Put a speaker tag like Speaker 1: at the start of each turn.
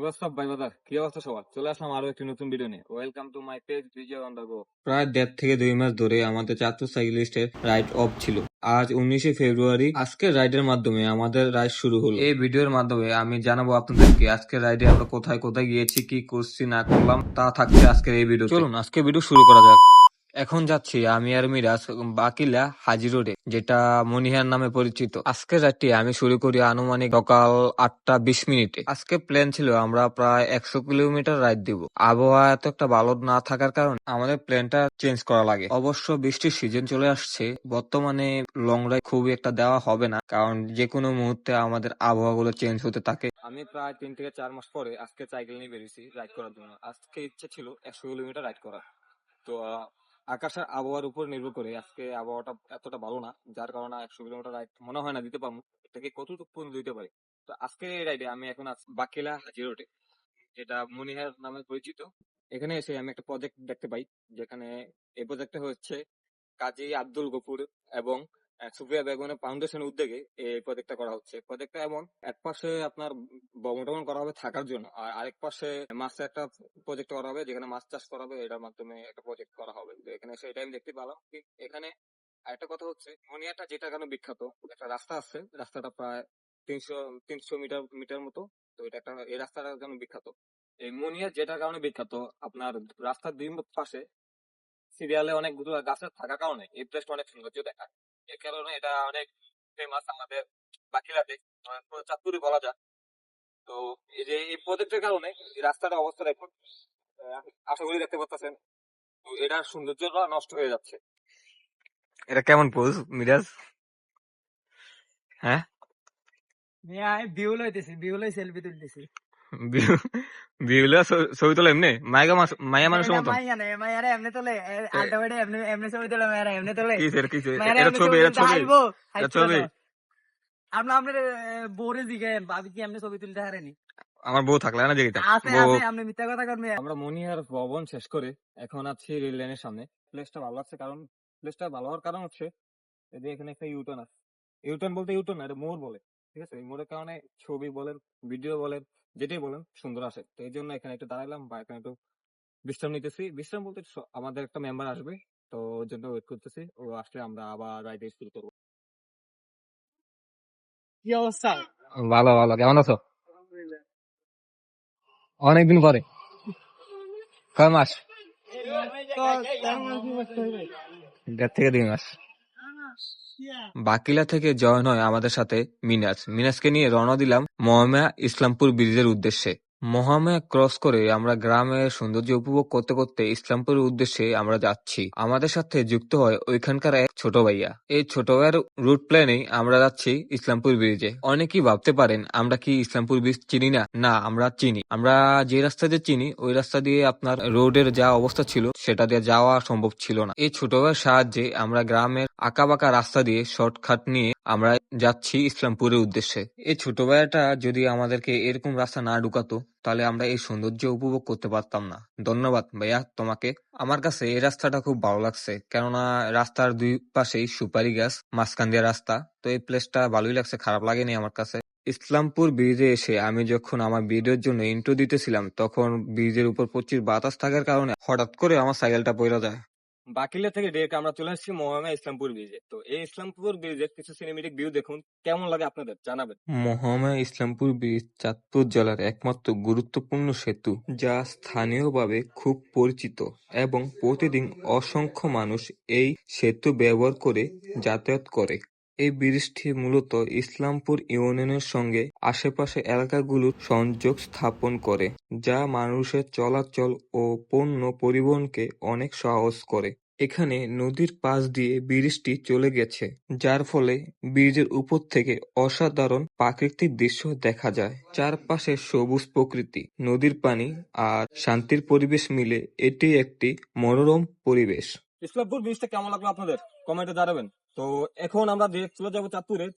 Speaker 1: WhatsApp ভাই বাদার কি অবস্থা সবার? চলে আসলাম আরও একটি নতুন ভিডিও নিয়ে। Welcome to my page Bijoy on go প্রায় দেড় থেকে দুই মাস ধরে আমাদের চাঁদপুর সাইক্লিস্টের রাইড অফ ছিল। আজ উনিশে ফেব্রুয়ারি আজকের রাইডের মাধ্যমে আমাদের রাইড শুরু হলো। এই ভিডিওর মাধ্যমে আমি জানাব আপনাদেরকে আজকের রাইডে আমরা কোথায় কোথায় গিয়েছি কি করছি না করলাম তা থাকছে আজকের এই ভিডিও চলুন আজকে ভিডিও শুরু করা যাক। এখন যাচ্ছি আমি আর মিরাজ বাকিলা হাজি রোডে যেটা মনিহার নামে পরিচিত। আজকে রাতটি আমি শুরু করি আনুমানিক সকাল আটটা বিশ মিনিটে। আজকে প্ল্যান ছিল আমরা প্রায় একশো কিলোমিটার রাইড দিব। আবহাওয়া এত একটা ভালো না থাকার কারণে আমাদের প্ল্যানটা চেঞ্জ করা লাগে। অবশ্য বৃষ্টির সিজন চলে আসছে, বর্তমানে লং রাইড খুবই একটা দেওয়া হবে না, কারণ যে কোনো মুহূর্তে আমাদের আবহাওয়া গুলো চেঞ্জ হতে থাকে। আমি প্রায় তিন থেকে চার মাস পরে আজকে সাইকেল নিয়ে বেরিয়েছি রাইড করার জন্য। আজকে ইচ্ছে ছিল একশো কিলোমিটার রাইড করা তো আকাশের আবহাওয়ার উপর নির্ভর করে। আজকে আবহাওয়াটা এতটা ভালো না, যার কারণে একশো কিলোমিটার রাইড মনে হয় না দিতে পারব। এটাকে কতটুকু পর্যন্ত দিতে পারি? তো আজকে এই রাইডে আমি এখন বাকিলা হাজি রোডে যেটা মনিহার নামে পরিচিত। এখানে এসে আমি একটা প্রজেক্ট দেখতে পাই, যেখানে এই প্রজেক্টটা হচ্ছে কাজী আব্দুল গফুর এবং সুফিয়া বেগমের ফাউন্ডেশনের উদ্যোগে এই প্রজেক্টটা করা হচ্ছে। প্রজেক্টটা এমন, এক পাশে আপনার বমটমন করা হবে থাকার জন্য, আর আরেক পাশে মাছের একটা প্রজেক্ট করা হবে, যেখানে মাছ চাষ করা হবে, এটার মাধ্যমে একটা প্রজেক্ট করা হবে। তো এখানে সেটাই আমি দেখতে পেলাম। কি এখানে আরেকটা কথা হচ্ছে মনিয়াটা যেটা কেন বিখ্যাত, একটা রাস্তা আছে, রাস্তাটা প্রায় তিনশো তিনশো মিটার মিটার মতো, তো এটা একটা, এই রাস্তাটা কেন বিখ্যাত? এই মনিয়া যেটার কারণে বিখ্যাত, আপনার রাস্তার দুই পাশে সিরিয়ালে অনেকগুলো গাছের থাকার কারণে, এই প্লেসটা অনেক সৌন্দর্য দেখায়। এর কারণে এটা অনেক ফেমাস আমাদের বাকিলাতে পুরো চাঁদপুরই বলা যায়। তো এই যে এই প্রজেক্টের কারণে এই রাস্তার অবস্থা দেখুন। আহ, আশা করি দেখতে পাচ্ছেন তো এটার সৌন্দর্যটা নষ্ট হয়ে যাচ্ছে। এটা কেমন পোজ মিরাজ? হ্যাঁ?
Speaker 2: ভিউ লইতেছি ভিউ লই সেলফি তুলতেছি।
Speaker 1: বিউলা ছবি তোলা এমনি? মাইগা মায়া মানুষের মতো
Speaker 2: মাইয়া মাইয়ারে এমনি তোলে। আলটা বেড়ে এমনি এমনি ছবি তোলে এমনি তোলে।
Speaker 1: কি স্যার কি
Speaker 2: মাইয়ারে
Speaker 1: এটা ছবি এটা
Speaker 2: তুলতে
Speaker 1: ছবি। এটা ছবি।
Speaker 2: না। আপনার আপনার বোরে দিকে ভাবি কি এমনি ছবি তুলতে হারেনি
Speaker 1: আমার বউ থাকলে না
Speaker 2: আপনি মিথ্যা কথা করবেন
Speaker 1: আমরা মনিহার ভবন শেষ করে এখন আছি রেল লাইনের সামনে। প্লেসটা ভালো লাগছে কারণ প্লেসটা ভালো হওয়ার কারণ হচ্ছে এখানে একটা ইউটার্ন আছে। ইউটার্ন বলতে ইউটার্ন না এটা মোড় বলে। ঠিক আছে? এই মোড়ের কারণে ছবি বলেন ভিডিও বলেন যেটাই বলেন সুন্দর আসে। তো এই জন্য এখানে একটু দাঁড়ালাম বা এখানে একটু বিশ্রাম নিতেছি। বিশ্রাম বলতে আমাদের একটা মেম্বার আসবে তো ওর জন্য ওয়েট করতেছি। ও আসলে আমরা আবার রাইডে শুরু করব।
Speaker 2: কি অবস্থা?
Speaker 1: ভালো ভালো। কেমন আছো? অনেকদিন পরে। কয় মাস? দেড় থেকে দুই মাস। বাকিলা থেকে জয়নয় আমাদের সাথে মিনাজ মিনাজকে নিয়ে রওনা দিলাম মহামায়া ইসলামপুর ব্রিজের উদ্দেশ্যে। মহামায়া ক্রস করে আমরা গ্রামের সৌন্দর্য উপভোগ করতে করতে ইসলামপুরের উদ্দেশ্যে আমরা যাচ্ছি। আমাদের সাথে যুক্ত হয় ওইখানকার এক ছোট ভাইয়া। এই ছোট ভাইয়ের রুট প্ল্যানেই আমরা যাচ্ছি ইসলামপুর ব্রিজে অনেকেই ভাবতে পারেন, আমরা কি ইসলামপুর ব্রিজ চিনি না? না, আমরা চিনি। আমরা যে রাস্তা দিয়ে চিনি, ওই রাস্তা দিয়ে আপনার রোডের যা অবস্থা ছিল, সেটা দিয়ে যাওয়া সম্ভব ছিল না। এই ছোট ভাইয়ের সাহায্যে আমরা গ্রামের আঁকাবাঁকা রাস্তা দিয়ে শর্টকাট নিয়ে আমরা যাচ্ছি ইসলামপুরের উদ্দেশ্যে। এই ছোট ভাইয়াটা যদি আমাদেরকে এরকম রাস্তা না ঢুকাতো, তাহলে আমরা এই সৌন্দর্য উপভোগ করতে পারতাম না। ধন্যবাদ ভাইয়া তোমাকে। আমার কাছে এই রাস্তাটা খুব ভালো লাগছে, কেননা রাস্তার দুই পাশেই সুপারি গাছ, মাঝখান দিয়ে রাস্তা। তো এই প্লেসটা ভালোই লাগছে, খারাপ লাগেনি আমার কাছে। ইসলামপুর ব্রিজে এসে আমি যখন আমার ভিডিওর জন্য ইন্ট্রো দিতেছিলাম, তখন ব্রিজের উপর প্রচুর বাতাস থাকার কারণে হঠাৎ করে আমার সাইকেলটা পড়ে যায়। বাকিলা থেকে ডেকে আমরা চলে আসছি মহামায়া ইসলামপুর ব্রিজে। তো এই ইসলামপুর ব্রিজে কিছু সিনেমেটিক ভিউ দেখুন, কেমন লাগে আপনাদের জানাবেন? মহামায়া ইসলামপুর ব্রিজ চাঁদপুর জেলার একমাত্র গুরুত্বপূর্ণ সেতু, যা স্থানীয়ভাবে খুব পরিচিত এবং প্রতিদিন অসংখ্য মানুষ এই সেতু ব্যবহার করে যাতায়াত করে। এই ব্রিজটি মূলত ইসলামপুর ইউনিয়নের সঙ্গে আশেপাশে এলাকাগুলোর সংযোগ স্থাপন করে, যা মানুষের চলাচল ও পণ্য পরিবহনকে অনেক সহজ করে। এখানে নদীর পাশ দিয়ে ব্রিজটি চলে গেছে, যার ফলে ব্রিজের উপর থেকে অসাধারণ প্রাকৃতিক দৃশ্য দেখা যায়। চারপাশে সবুজ প্রকৃতি, নদীর পানি আর শান্তির পরিবেশ মিলে এটি একটি মনোরম পরিবেশ। ইসলামপুর ব্রিজটা কেমন লাগল আপনাদের? কমেন্টে জানাবেন। তো এখন আমরা চলে যাব চাঁদপুরে।